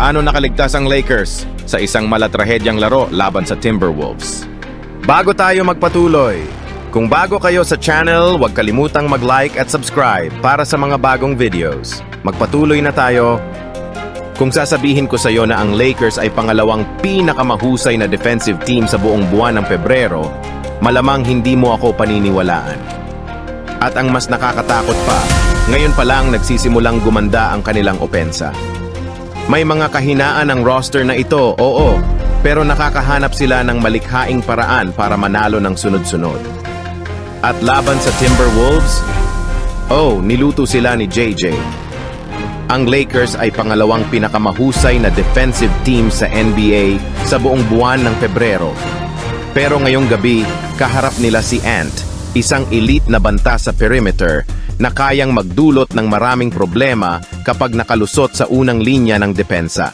paano nakaligtas ang Lakers sa isang malatrahedyang laro laban sa Timberwolves. Bago tayo magpatuloy, kung bago kayo sa channel, huwag kalimutang mag-like at subscribe para sa mga bagong videos. Magpatuloy na tayo. Kung sasabihin ko sa iyo na ang Lakers ay pangalawang pinakamahusay na defensive team sa buong buwan ng Pebrero, malamang hindi mo ako paniniwalaan. At ang mas nakakatakot pa, ngayon pa lang nagsisimulang gumanda ang kanilang opensa. May mga kahinaan ang roster na ito, oo, pero nakakahanap sila ng malikhaing paraan para manalo ng sunod-sunod. At laban sa Timberwolves, oh, niluto sila ni JJ. Ang Lakers ay pangalawang pinakamahusay na defensive team sa NBA sa buong buwan ng Pebrero. Pero ngayong gabi, kaharap nila si Ant, isang elite na banta sa perimeter na kayang magdulot ng maraming problema kapag nakalusot sa unang linya ng depensa.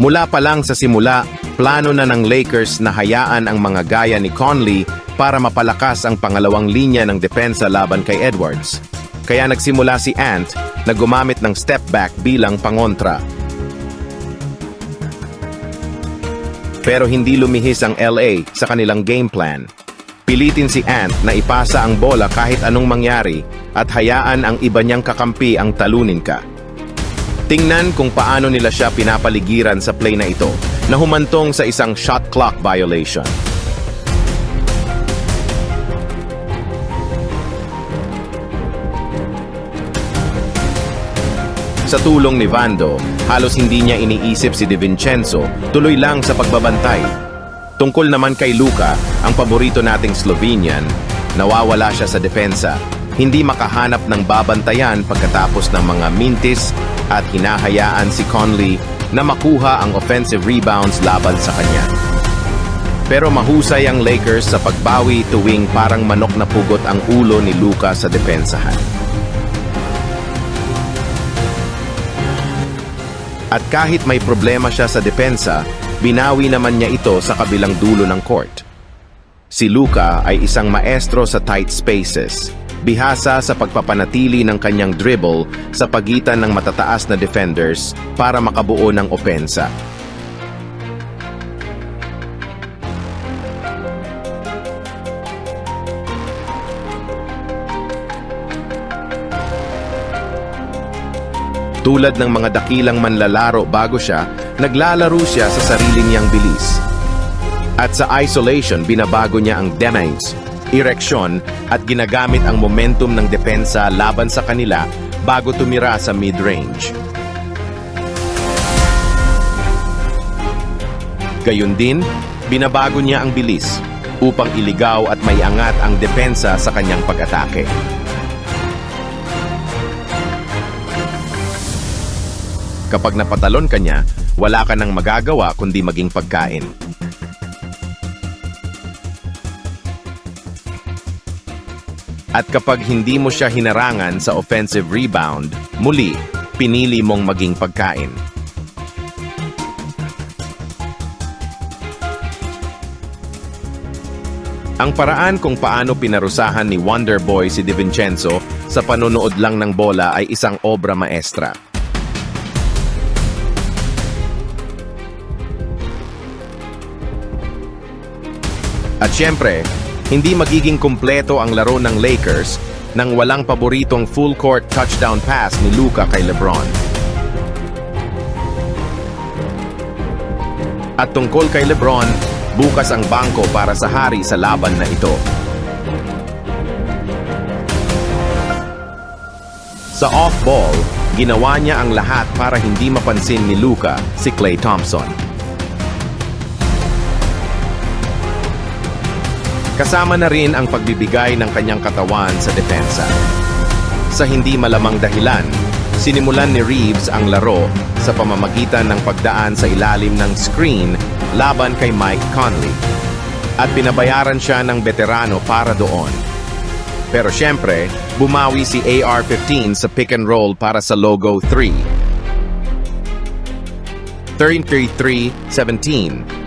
Mula pa lang sa simula, plano na ng Lakers na hayaan ang mga gaya ni Conley para mapalakas ang pangalawang linya ng depensa laban kay Edwards. Kaya nagsimula si Ant na gumamit ng step back bilang pangontra. Pero hindi lumihis ang LA sa kanilang game plan. Pilitin si Ant na ipasa ang bola kahit anong mangyari at hayaan ang iba niyang kakampi ang talunin ka. Tingnan kung paano nila siya pinapaligiran sa play na ito na humantong sa isang shot clock violation. Sa tulong ni Vando, halos hindi niya iniisip si De Vincenzo, tuloy lang sa pagbabantay. Tungkol naman kay Luka, ang paborito nating Slovenian, nawawala siya sa depensa. Hindi makahanap ng babantayan pagkatapos ng mga mintis at hinahayaan si Conley na makuha ang offensive rebounds laban sa kanya. Pero mahusay ang Lakers sa pagbawi tuwing parang manok na pugot ang ulo ni Luka sa depensahan. At kahit may problema siya sa depensa, binawi naman niya ito sa kabilang dulo ng court. Si Luka ay isang maestro sa tight spaces, bihasa sa pagpapanatili ng kanyang dribble sa pagitan ng matataas na defenders para makabuo ng opensa. Tulad ng mga dakilang manlalaro bago siya, naglalaro siya sa sarili niyang bilis. At sa isolation, binabago niya ang demains, ereksyon at ginagamit ang momentum ng depensa laban sa kanila bago tumira sa mid-range. Gayun din, binabago niya ang bilis upang iligaw at may angat ang depensa sa kanyang pag-atake. Kapag napatalon ka niya, wala ka nang magagawa kundi maging pagkain. At kapag hindi mo siya hinarangan sa offensive rebound, muli, pinili mong maging pagkain. Ang paraan kung paano pinarusahan ni Wonder Boy si DiVincenzo sa panonood lang ng bola ay isang obra maestra. At syempre, hindi magiging kumpleto ang laro ng Lakers nang walang paboritong full-court touchdown pass ni Luka kay LeBron. At tungkol kay LeBron, bukas ang bangko para sa hari sa laban na ito. Sa off-ball, ginawa niya ang lahat para hindi mapansin ni Luka si Klay Thompson. Kasama na rin ang pagbibigay ng kanyang katawan sa depensa. Sa hindi malamang dahilan, sinimulan ni Reeves ang laro sa pamamagitan ng pagdaan sa ilalim ng screen laban kay Mike Conley. At binabayaran siya ng veterano para doon. Pero syempre, bumawi si AR-15 sa pick and roll para sa logo 3. 33-17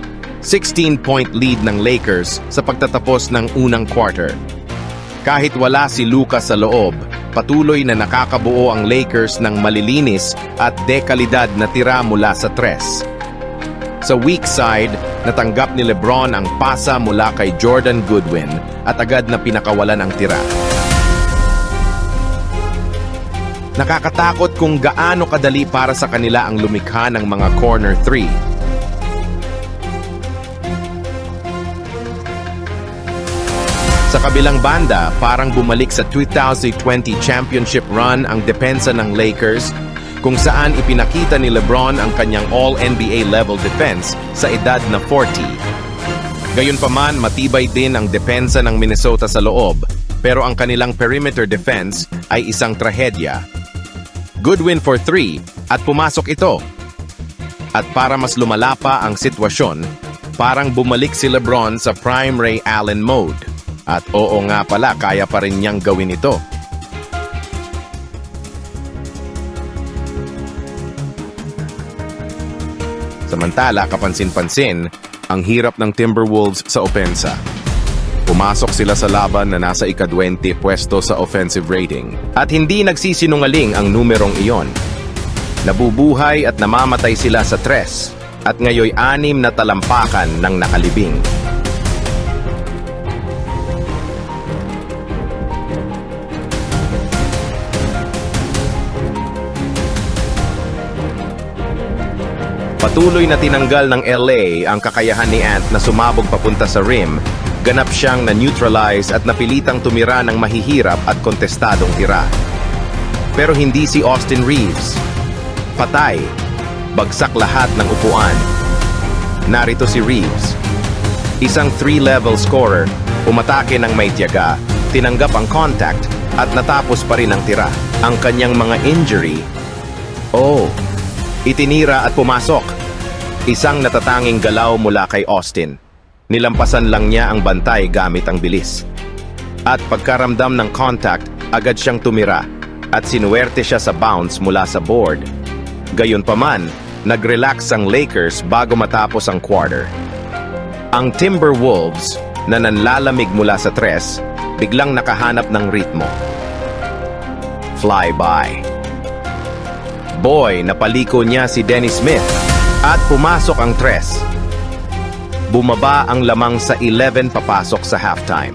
16-point lead ng Lakers sa pagtatapos ng unang quarter. Kahit wala si Luka sa loob, patuloy na nakakabuo ang Lakers ng malilinis at dekalidad na tira mula sa tres. Sa weak side, natanggap ni Lebron ang pasa mula kay Jordan Goodwin at agad na pinakawalan ang tira. Nakakatakot kung gaano kadali para sa kanila ang lumikha ng mga corner three. Sa kabilang banda, parang bumalik sa 2020 championship run ang depensa ng Lakers kung saan ipinakita ni LeBron ang kanyang All-NBA level defense sa edad na 40. Gayunpaman, matibay din ang depensa ng Minnesota sa loob, pero ang kanilang perimeter defense ay isang trahedya. Good win for three at pumasok ito. At para mas lumala pa ang sitwasyon, parang bumalik si LeBron sa prime Ray Allen mode. At oo nga pala, kaya pa rin niyang gawin ito. Samantala, kapansin-pansin, ang hirap ng Timberwolves sa opensa. Pumasok sila sa laban na nasa ika-20 pwesto sa offensive rating. At hindi nagsisinungaling ang numerong iyon. Nabubuhay at namamatay sila sa tres at ngayoy anim na talampakan ng nakalibing. Patuloy na tinanggal ng LA ang kakayahan ni Ant na sumabog papunta sa rim, ganap siyang na-neutralize at napilitang tumira ng mahihirap at kontestadong tira. Pero hindi si Austin Reeves. Patay. Bagsak lahat ng upuan. Narito si Reeves. Isang three-level scorer, umatake ng may tiyaga, tinanggap ang contact at natapos pa rin ang tira. Ang kanyang mga injury, oh, Itinira at pumasok. Isang natatanging galaw mula kay Austin. Nilampasan lang niya ang bantay gamit ang bilis. At pagkaramdam ng contact, agad siyang tumira at sinuwerte siya sa bounce mula sa board. Gayunpaman, nag-relax ang Lakers bago matapos ang quarter. Ang Timberwolves, na nanlalamig mula sa tres, biglang nakahanap ng ritmo. Fly-by. Boy, napaliko niya si Dennis Smith at pumasok ang tres. Bumaba ang lamang sa 11 papasok sa halftime.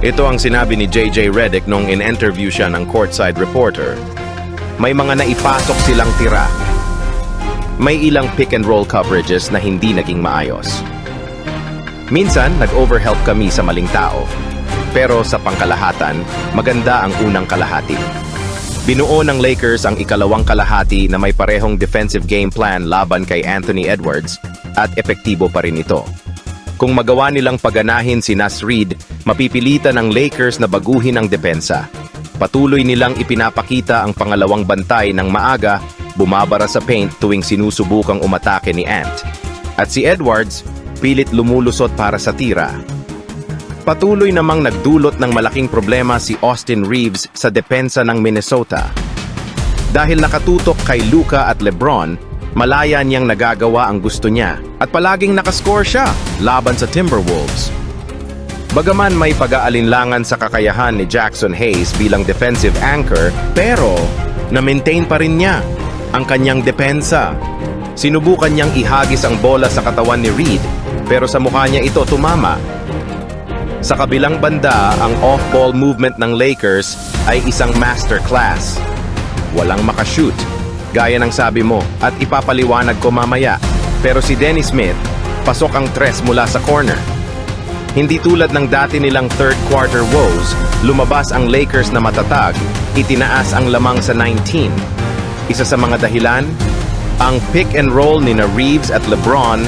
Ito ang sinabi ni JJ Redick nung in-interview siya ng courtside reporter. May mga naipasok silang tira. May ilang pick and roll coverages na hindi naging maayos. Minsan, nag-overhelp kami sa maling tao. Pero sa pangkalahatan, maganda ang unang kalahati. Binuo ng Lakers ang ikalawang kalahati na may parehong defensive game plan laban kay Anthony Edwards at epektibo pa rin ito. Kung magawa nilang paganahin si Nas Reed, mapipilitan ng Lakers na baguhin ang depensa. Patuloy nilang ipinapakita ang pangalawang bantay ng maaga, bumabara sa paint tuwing sinusubukang umatake ni Ant. At si Edwards, pilit lumulusot para sa tira. Patuloy namang nagdulot ng malaking problema si Austin Reeves sa depensa ng Minnesota. Dahil nakatutok kay Luka at Lebron, malaya niyang nagagawa ang gusto niya at palaging nakascore siya laban sa Timberwolves. Bagaman may pag-aalinlangan sa kakayahan ni Jackson Hayes bilang defensive anchor, pero na-maintain pa rin niya ang kanyang depensa. Sinubukan niyang ihagis ang bola sa katawan ni Reed, pero sa mukha niya ito tumama sa kabilang banda, ang off-ball movement ng Lakers ay isang masterclass. Walang makashoot, gaya ng sabi mo, at ipapaliwanag ko mamaya. Pero si Dennis Smith, pasok ang tres mula sa corner. Hindi tulad ng dati nilang third quarter woes, lumabas ang Lakers na matatag, itinaas ang lamang sa 19. Isa sa mga dahilan, ang pick and roll ni na Reeves at LeBron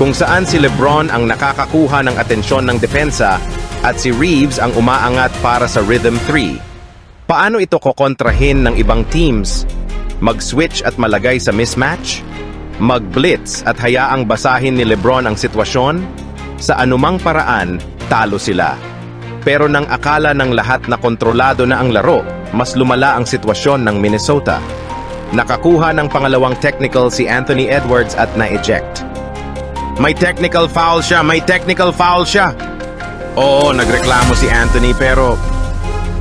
kung saan si Lebron ang nakakakuha ng atensyon ng depensa at si Reeves ang umaangat para sa Rhythm 3. Paano ito kokontrahin ng ibang teams? Mag-switch at malagay sa mismatch? Mag-blitz at hayaang basahin ni Lebron ang sitwasyon? Sa anumang paraan, talo sila. Pero nang akala ng lahat na kontrolado na ang laro, mas lumala ang sitwasyon ng Minnesota. Nakakuha ng pangalawang technical si Anthony Edwards at na-eject. May technical foul siya, may technical foul siya. Oo, nagreklamo si Anthony pero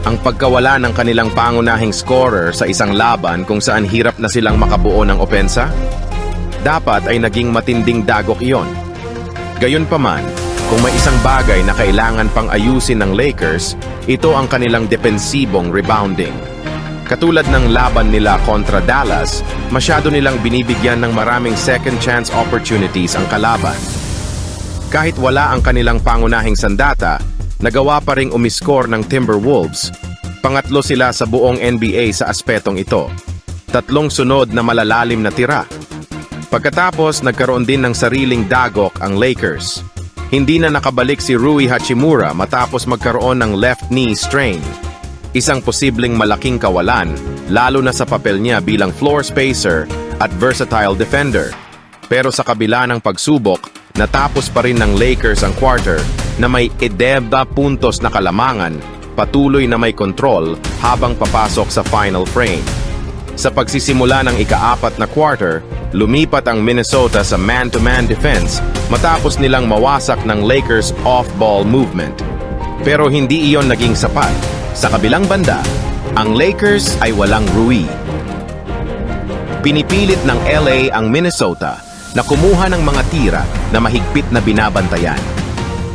ang pagkawala ng kanilang pangunahing scorer sa isang laban kung saan hirap na silang makabuo ng opensa? Dapat ay naging matinding dagok iyon. Gayunpaman, kung may isang bagay na kailangan pang ayusin ng Lakers, ito ang kanilang depensibong rebounding. Katulad ng laban nila kontra Dallas, masyado nilang binibigyan ng maraming second chance opportunities ang kalaban. Kahit wala ang kanilang pangunahing sandata, nagawa pa ring umiskor ng Timberwolves. Pangatlo sila sa buong NBA sa aspetong ito. Tatlong sunod na malalalim na tira. Pagkatapos, nagkaroon din ng sariling dagok ang Lakers. Hindi na nakabalik si Rui Hachimura matapos magkaroon ng left knee strain. Isang posibleng malaking kawalan, lalo na sa papel niya bilang floor spacer at versatile defender. Pero sa kabila ng pagsubok, natapos pa rin ng Lakers ang quarter na may edeba puntos na kalamangan, patuloy na may control habang papasok sa final frame. Sa pagsisimula ng ikaapat na quarter, lumipat ang Minnesota sa man-to-man defense matapos nilang mawasak ng Lakers off-ball movement. Pero hindi iyon naging sapat. Sa kabilang banda, ang Lakers ay walang Rui. Pinipilit ng LA ang Minnesota na kumuha ng mga tira na mahigpit na binabantayan.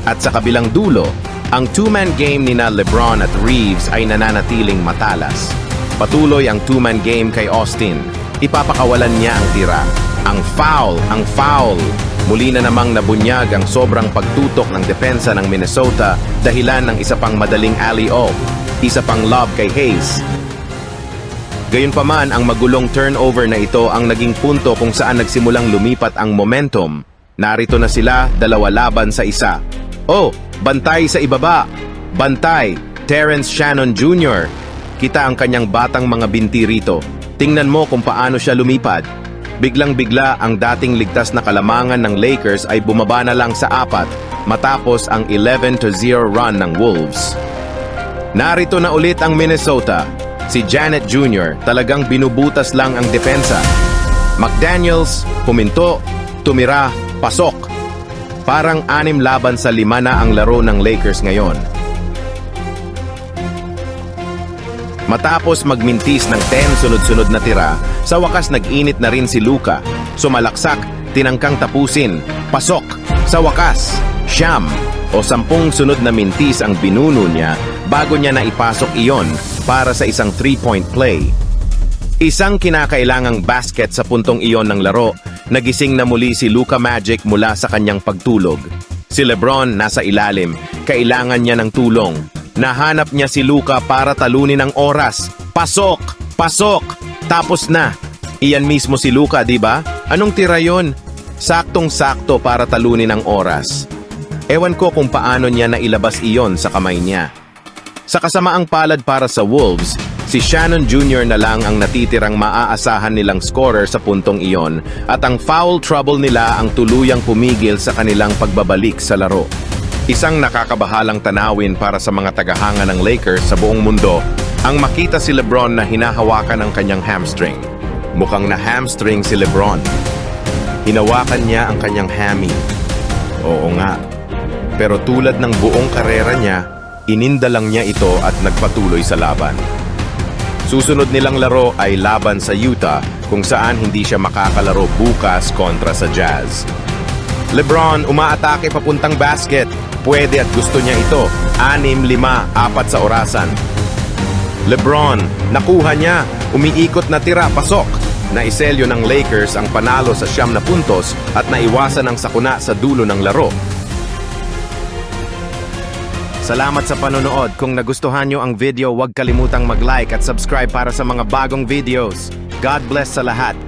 At sa kabilang dulo, ang two-man game ni na LeBron at Reeves ay nananatiling matalas. Patuloy ang two-man game kay Austin. Ipapakawalan niya ang tira. Ang foul, ang foul. Muli na namang nabunyag ang sobrang pagtutok ng depensa ng Minnesota dahilan ng isa pang madaling alley-oop. Isa pang lob kay Hayes. Gayunpaman, ang magulong turnover na ito ang naging punto kung saan nagsimulang lumipat ang momentum. Narito na sila, dalawa laban sa isa. Oh, bantay sa ibaba. Bantay, Terrence Shannon Jr. Kita ang kanyang batang mga binti rito. Tingnan mo kung paano siya lumipad. Biglang-bigla ang dating ligtas na kalamangan ng Lakers ay bumaba na lang sa apat matapos ang 11-0 run ng Wolves. Narito na ulit ang Minnesota. Si Janet Jr. talagang binubutas lang ang depensa. McDaniels, huminto, tumira, pasok. Parang anim laban sa lima na ang laro ng Lakers ngayon. Matapos magmintis ng 10 sunod-sunod na tira, sa wakas nag-init na rin si Luka. Sumalaksak, tinangkang tapusin, pasok, sa wakas, siyam o sampung sunod na mintis ang binuno niya bago niya naipasok iyon para sa isang three-point play. Isang kinakailangang basket sa puntong iyon ng laro, nagising na muli si Luka Magic mula sa kanyang pagtulog. Si Lebron nasa ilalim, kailangan niya ng tulong. Nahanap niya si Luka para talunin ang oras. Pasok! Pasok! Tapos na. Iyan mismo si Luka, di ba? Anong tira yon? Saktong-sakto para talunin ang oras. Ewan ko kung paano niya nailabas iyon sa kamay niya. Sa kasamaang palad para sa Wolves, si Shannon Jr. na lang ang natitirang maaasahan nilang scorer sa puntong iyon at ang foul trouble nila ang tuluyang pumigil sa kanilang pagbabalik sa laro. Isang nakakabahalang tanawin para sa mga tagahanga ng Lakers sa buong mundo ang makita si Lebron na hinahawakan ang kanyang hamstring. Mukhang na hamstring si Lebron. Hinawakan niya ang kanyang hammy. Oo nga. Pero tulad ng buong karera niya, ininda lang niya ito at nagpatuloy sa laban. Susunod nilang laro ay laban sa Utah kung saan hindi siya makakalaro bukas kontra sa Jazz. Lebron umaatake papuntang basket. Pwede at gusto niya ito. 6-5, apat sa orasan. Lebron, nakuha niya. Umiikot na tira, pasok. Naiselyo ng Lakers ang panalo sa siyam na puntos at naiwasan ang sakuna sa dulo ng laro. Salamat sa panonood. Kung nagustuhan nyo ang video, huwag kalimutang mag-like at subscribe para sa mga bagong videos. God bless sa lahat.